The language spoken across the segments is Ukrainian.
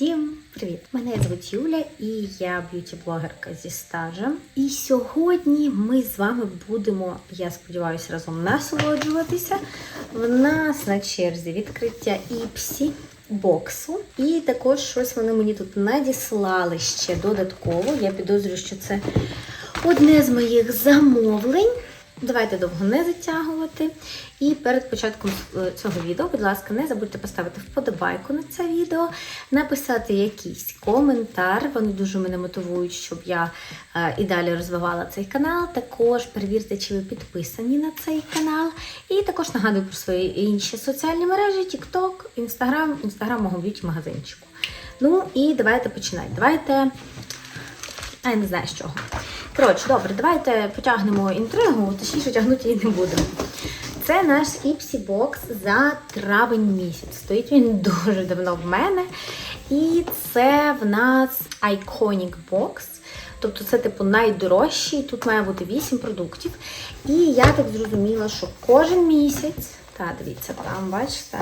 Всім привіт! Мене звуть Юля і я б'юті-блогерка зі стажем. І сьогодні ми з вами будемо, я сподіваюся, разом насолоджуватися. В нас на черзі відкриття іпсі. Боксу, і також щось вони мені тут надіслали ще додатково. Я підозрюю, що це одне з моїх замовлень. Давайте довго не затягувати. І перед початком е, цього відео, будь ласка, не забудьте поставити вподобайку на це відео, написати якийсь коментар. Вони дуже мене мотивують, щоб я е, і далі розвивала цей канал. Також перевірте, чи ви підписані на цей канал. І також нагадую про свої інші соціальні мережі: TikTok, Instagram, Instagram мого б'юті-магазинчику. Ну і давайте починати. Давайте. А я не знаю з чого. Коротше, добре, давайте потягнемо інтригу, точніше тягнути її не будемо. Це наш Ipsy Box за травень місяць. Стоїть він дуже давно в мене. І це в нас Iconic Box. Тобто це, типу, найдорожчий. Тут має бути 8 продуктів. І я так зрозуміла, що кожен місяць, та дивіться, там, бачите,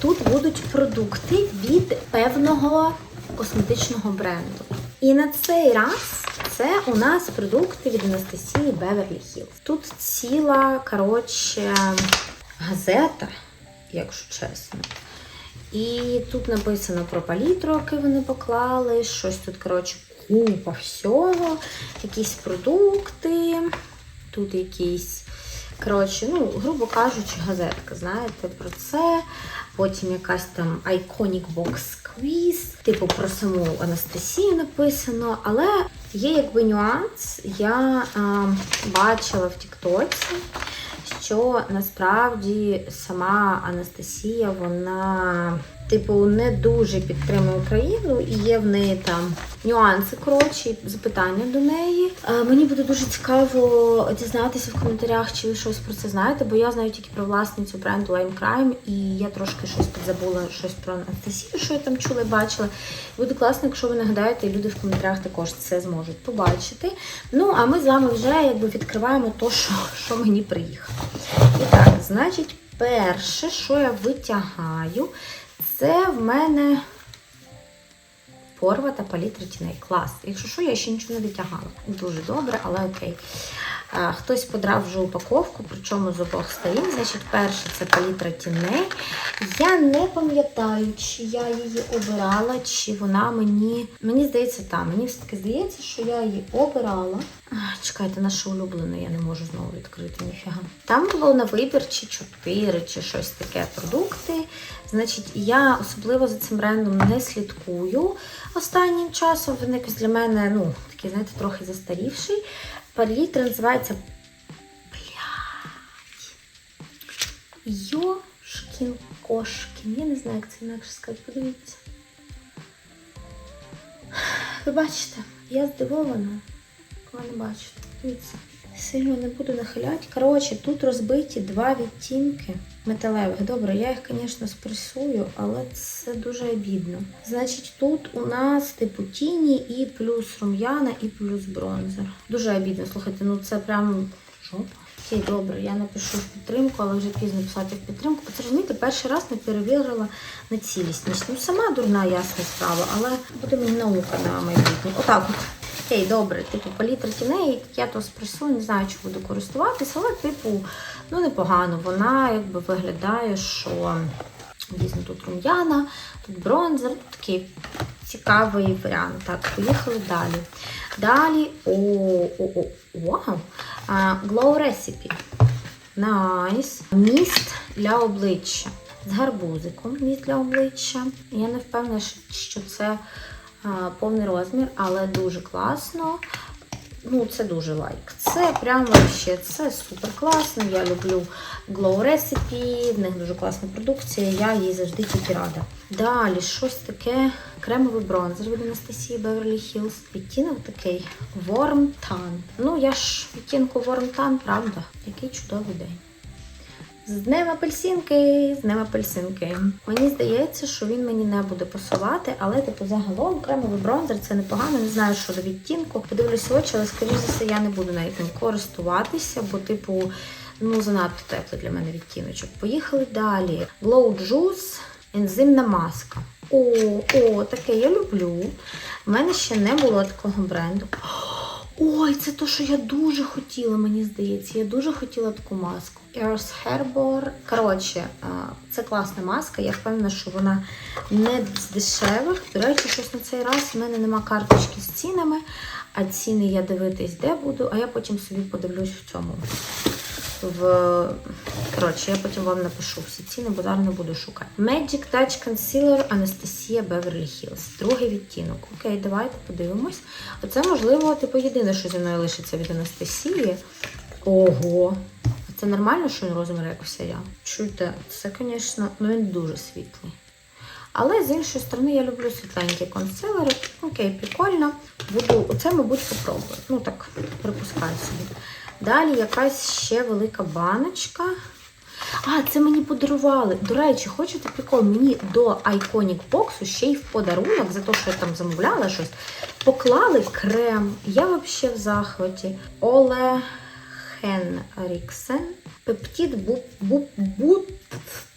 тут будуть продукти від певного косметичного бренду. І на цей раз це у нас продукти від Анастасії Беверлі Хілл. Тут ціла, коротше, газета, якщо чесно. І тут написано про палітру, який вони поклали, щось тут, коротше, купа всього, якісь продукти, тут якісь, коротше, ну, грубо кажучи, газетка, знаєте, про це. Потім якась там Iconic Box Quiz, типу про саму Анастасію написано, але є якби нюанс. Я а, бачила в Тіктоці, що насправді сама Анастасія, вона, типу, не дуже підтримує Україну і є в неї там нюанси, коротше, і запитання до неї. Е, Мені буде дуже цікаво дізнатися в коментарях, чи ви щось про це знаєте, бо я знаю тільки про власницю бренду Lime Crime, і я трошки щось підзабула щось про Анастасію, що я там чула і бачила. Буде класно, якщо ви нагадаєте, і люди в коментарях також це зможуть побачити. Ну, а ми з вами вже якби відкриваємо то, що, що мені приїхало. І так, значить, перше, що я витягаю, це в мене порва та палітра тіней. Клас. Якщо що, я ще нічого не витягала. Дуже добре, але окей. Хтось подрав вже упаковку, причому з обох сторін. Значить, перше це палітра тіней. Я не пам'ятаю, чи я її обирала, чи вона мені. Мені здається, так. Мені все-таки здається, що я її обирала. А, Чекайте, наша улюблена, я не можу знову відкрити, ніфіга. Там було на вибір чи 4, чи щось таке продукти. Значить, я особливо за цим брендом не слідкую останнім часом. Він якось для мене, ну, такий, знаєте, трохи застарівший. Палітра називається Блядь. Йошкін кошкін. Я не знаю, як це інакше сказати. Подивіться. Ви бачите, я здивована. Ви не бачите. Дивіться. Сильно не буду нахиляти. Коротше, тут розбиті два відтінки металевих. Добре, я їх, звісно, спресую, але це дуже обідно. Значить, тут у нас типу тіні і плюс рум'яна, і плюс бронзер. Дуже обідно. Слухайте, ну це прям жопа. Окей, добре, я напишу в підтримку, але вже пізно писати в підтримку. Це розумієте, перший раз не перевірила на цілісність. Ну, сама дурна, ясна справа, але буде мені наука на майбутнє. Отак от. Окей, добре, типу, палітра тіней, я то спресую, не знаю, чи буду користуватися, але, типу, ну непогано. Вона якби виглядає, що дійсно тут рум'яна, тут бронзер, такий цікавий варіант. Так, поїхали далі. Далі, о, о, о, вау! Glow Recipe. Найс. Міст для обличчя. З гарбузиком міст для обличчя. Я не впевнена, що це повний розмір, але дуже класно. Ну, це дуже лайк. Це прям вообще, це супер класно. Я люблю Glow Recipe, в них дуже класна продукція, я їй завжди тільки рада. Далі щось таке кремовий бронзер від Анастасії Beverly Hills. Відтінок такий Warm Tan. Ну, я ж відтінку Warm Tan, правда? Який чудовий день. З днем апельсинки, з днем апельсинки. Мені здається, що він мені не буде пасувати, але типу загалом кремовий бронзер це непогано. Не знаю, що до відтінку. Подивлюсь очі, але скоріш за все я не буду навіть ним користуватися, бо, типу, ну занадто теплий для мене відтіночок. Поїхали далі. Glow Juice, ензимна маска. О, о, таке я люблю. У мене ще не було такого бренду. Ой, це то, що я дуже хотіла, мені здається. Я дуже хотіла таку маску. Earth Harbor. Коротше, це класна маска. Я впевнена, що вона не з дешевих. До речі, щось на цей раз в мене нема карточки з цінами, а ціни я дивитись де буду, а я потім собі подивлюсь в цьому. В... Коротше, я потім вам напишу всі ціни, бо зараз не буду шукати. Magic Touch Concealer Anastasia Beverly Hills. Другий відтінок. Окей, давайте подивимось. Оце, можливо, типу, єдине, що зі мною лишиться від Анастасії. Ого! Це нормально, що він розмір, як я? Чуєте, це, звісно, ну він дуже світлий. Але з іншої сторони я люблю світленькі консилери. Окей, прикольно. Буду, оце, мабуть, попробую. Ну так, припускаю собі. Далі якась ще велика баночка. А, це мені подарували. До речі, хочете прикол? Мені до Iconic Box ще й в подарунок, за те, що я там замовляла щось, поклали крем. Я взагалі в захваті. Оле Хенріксен. Пептід бут бу, бу,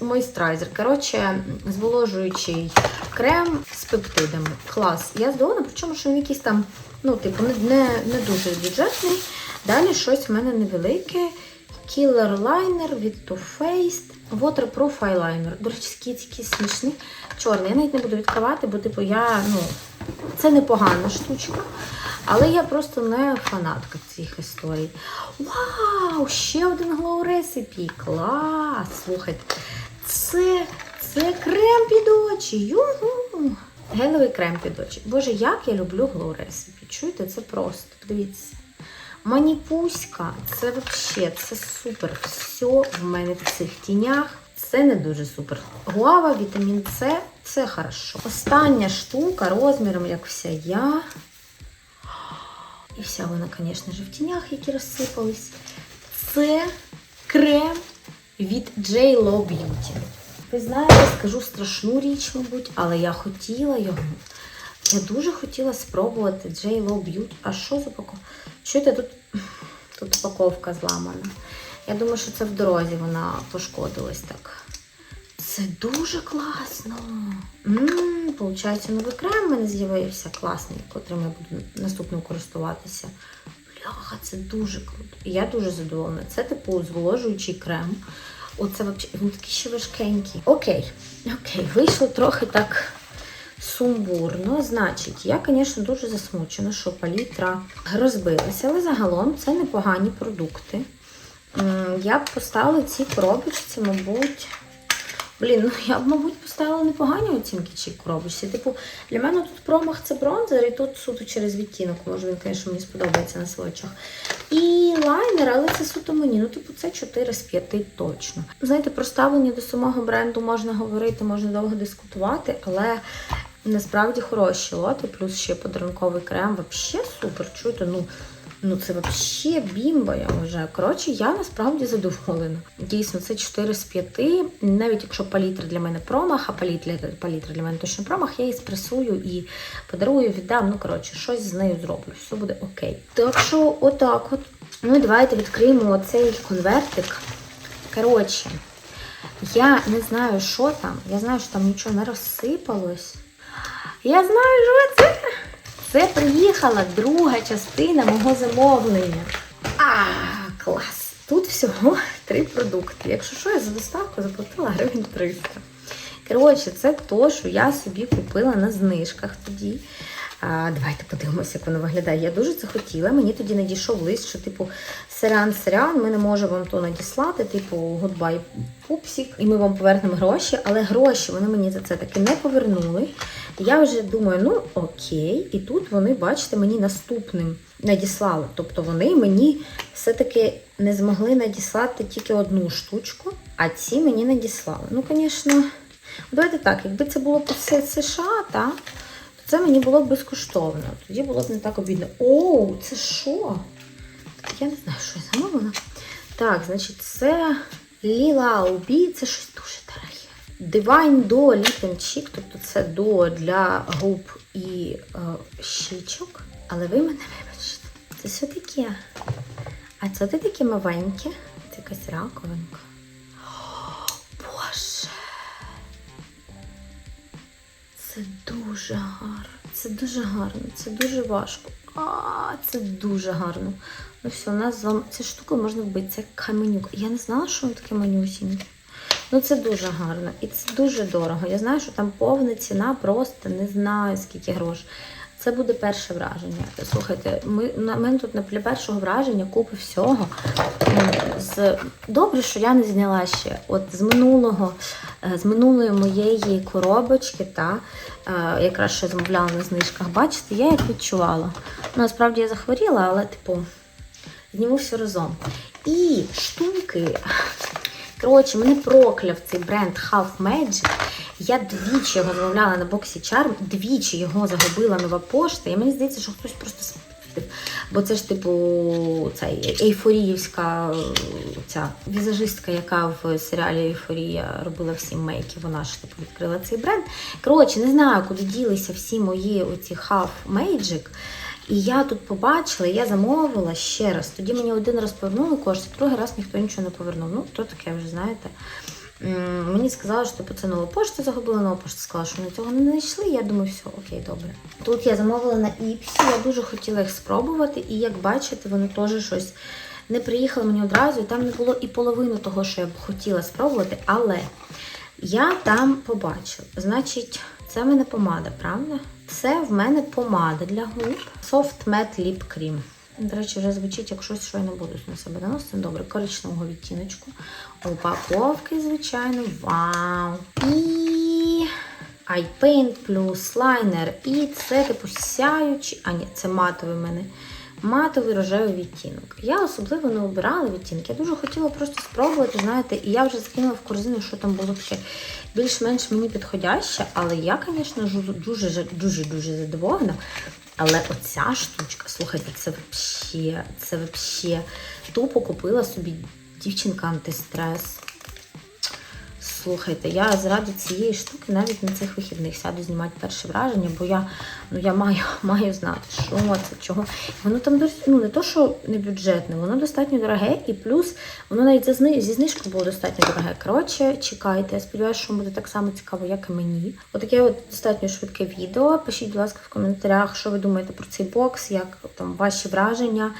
мойстрайзер. Коротше, зволожуючий крем з пептидами. Клас. Я здоволена, причому, що він якийсь там, ну, типу, не, не дуже бюджетний. Далі щось в мене невелике. Killer Liner від Too Faced. Waterproof eyeliner. До речі, такий смішний. Чорний. Я навіть не буду відкривати, бо типу я, ну, це непогана штучка. Але я просто не фанатка цих історій. Вау! Ще один Glow Recipe. Клас! Слухайте. Це, це крем під очі. Югу! Гелевий крем під очі. Боже, як я люблю Glow Recipe. Чуєте, це просто. Дивіться. Маніпуська, це взагалі, це супер. Все в мене в цих тінях. Це не дуже супер. Гуава, вітамін С, це хорошо. Остання штука розміром, як вся я. І вся вона, звісно ж, в тінях, які розсипались. Це крем від J. Lo Beauty. Ви знаєте, скажу страшну річ, мабуть, але я хотіла його. Я дуже хотіла спробувати J. Lo Beauty. А що за упаковка? Чуєте, тут, тут упаковка зламана. Я думаю, що це в дорозі вона пошкодилась так. Це дуже класно. Получається, новий крем в мене з'явився класний, котрим я буду наступним користуватися. Бляха, це дуже круто. Я дуже задоволена. Це типу зволожуючий крем. Оце взагалі, він такий ще важкенький. Окей, окей, вийшло трохи так сумбурно. Значить, я, звісно, дуже засмучена, що палітра розбилася, але загалом це непогані продукти. Я б поставила ці коробочці, мабуть. Блін, ну я б, мабуть, поставила непогані оцінки цій коробочці. Типу, для мене тут промах це бронзер, і тут суто через відтінок. Може, він, звісно, мені сподобається на свочах. І лайнер, але це суто мені. Ну, типу, це 4 з 5 точно. Знаєте, про ставлення до самого бренду можна говорити, можна довго дискутувати, але насправді хороші лоти, плюс ще подарунковий крем. Взагалі супер. Чуєте, ну. Ну, це взагалі бімба, я вважаю. Коротше, я насправді задоволена. Дійсно, це 4 з 5. Навіть якщо палітра для мене промах, а палітра, палітра для мене точно промах, я її спресую і подарую, віддам. Ну, коротше, щось з нею зроблю. Все буде окей. Так що, отак от. Ну і давайте відкриємо оцей конвертик. Коротше, я не знаю, що там. Я знаю, що там нічого не розсипалось. Я знаю, що це. Це приїхала друга частина мого замовлення. А, клас! Тут всього три продукти. Якщо що, я за доставку заплатила гривень 300. Коротше, це то, що я собі купила на знижках тоді. Давайте подивимося, як воно виглядає. Я дуже це хотіла. Мені тоді надійшов лист, що, типу, серіан серіан, ми не можемо вам то надіслати, типу, goodbye пупсік, і ми вам повернемо гроші, але гроші вони мені за це таки не повернули. Я вже думаю, ну окей, і тут вони, бачите, мені наступним надіслали. Тобто вони мені все-таки не змогли надіслати тільки одну штучку, а ці мені надіслали. Ну, звісно, давайте так, якби це було по США, та, то це мені було б безкоштовно. Тоді було б не так обідно. Оу, це що? Я не знаю, що я замовила. Так, значить, це Ліла Обі, це щось дуже дороге. Divine Do Lip and Cheek, тобто це до для губ і е, щічок. Але ви мене вибачте. Це все таке. А це таке маленьке? Це якась раковинка. Це дуже гарно. Це дуже гарно, це дуже важко. А, це дуже гарно. Ну все, у нас з вами ця штука можна вбити. Це каменюк. Я не знала, що таке манюсіньке. Ну це дуже гарно і це дуже дорого. Я знаю, що там повна ціна, просто не знаю скільки грошей. Це буде перше враження. Слухайте, ми на мене тут для першого враження купи всього. З добре, що я не зняла ще. От з минулого, е, з минулої моєї коробочки, та е, якраз ще замовляла на знижках. Бачите, я як відчувала. Насправді я захворіла, але типу зніму все разом. І штуки. Коротше, мене прокляв цей бренд Half Magic. Я двічі його замовляла на боксі Charm, двічі його загубила нова пошта. І мені здається, що хтось просто спив. Бо це ж, типу, цей ейфоріївська ця візажистка, яка в серіалі Ейфорія робила всі мейки. Вона ж типу відкрила цей бренд. Коротше, не знаю, куди ділися всі мої оці Half Magic. І я тут побачила, я замовила ще раз. Тоді мені один раз повернули кошти, другий раз ніхто нічого не повернув. Ну, то таке вже знаєте. Мені сказали, що типу, це нова пошта загубила, нова пошта сказала, що вони цього не знайшли. Я думаю, все, окей, добре. Тут я замовила на Іпсі, я дуже хотіла їх спробувати, і як бачите, вони теж щось не приїхали мені одразу, і там не було і половини того, що я б хотіла спробувати, але я там побачила. Значить, це в мене помада, правда? Це в мене помада для губ Soft Matte Lip Cream. До речі, вже звучить як щось, що я не буду на себе наносити. Добре, коричневого відтіночку. Упаковки, звичайно. Вау! І iPaint плюс лайнер. І це типу сяючий. А ні, це матовий в мене. Матовий рожевий відтінок. Я особливо не обирала відтінки. Я дуже хотіла просто спробувати, знаєте, і я вже закинула в корзину, що там було таке більш-менш мені підходяще, але я, звісно, дуже дуже дуже задоволена. Але оця штучка, слухайте, це вообще, це вообще тупо купила собі дівчинка антистрес. Слухайте, я заради цієї штуки навіть на цих вихідних сяду знімати перше враження, бо я, ну, я маю, маю знати, що це, чого. Воно там дос- ну, не то, що не бюджетне, воно достатньо дороге, і плюс воно навіть зі знижкою було достатньо дороге. Коротше, чекайте, я сподіваюся, що буде так само цікаво, як і мені. Отаке от достатньо швидке відео. Пишіть, будь ласка, в коментарях, що ви думаєте про цей бокс, як там ваші враження.